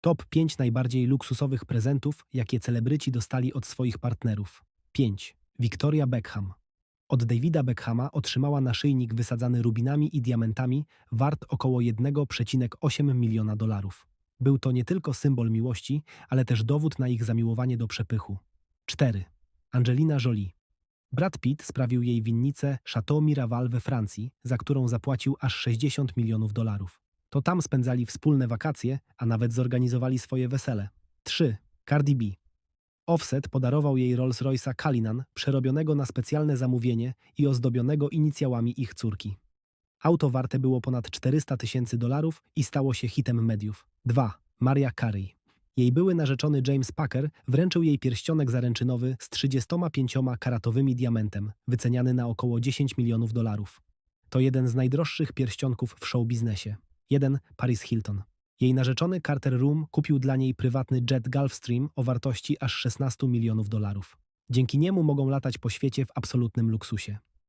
Top 5 najbardziej luksusowych prezentów, jakie celebryci dostali od swoich partnerów. 5. Victoria Beckham. Od Davida Beckhama otrzymała naszyjnik wysadzany rubinami i diamentami, wart około 1,8 miliona dolarów. Był to nie tylko symbol miłości, ale też dowód na ich zamiłowanie do przepychu. 4. Angelina Jolie. Brad Pitt sprawił jej winnicę Chateau Miraval we Francji, za którą zapłacił aż 60 milionów dolarów. To tam spędzali wspólne wakacje, a nawet zorganizowali swoje wesele. 3. Cardi B. Offset podarował jej Rolls-Royce'a Cullinan, przerobionego na specjalne zamówienie i ozdobionego inicjałami ich córki. Auto warte było ponad 400 tysięcy dolarów i stało się hitem mediów. 2. Maria Carey. Jej były narzeczony James Packer wręczył jej pierścionek zaręczynowy z 35 karatowymi diamentem, wyceniany na około 10 milionów dolarów. To jeden z najdroższych pierścionków w showbiznesie. 1. Paris Hilton. Jej narzeczony Carter Room kupił dla niej prywatny jet Gulfstream o wartości aż 16 milionów dolarów. Dzięki niemu mogą latać po świecie w absolutnym luksusie.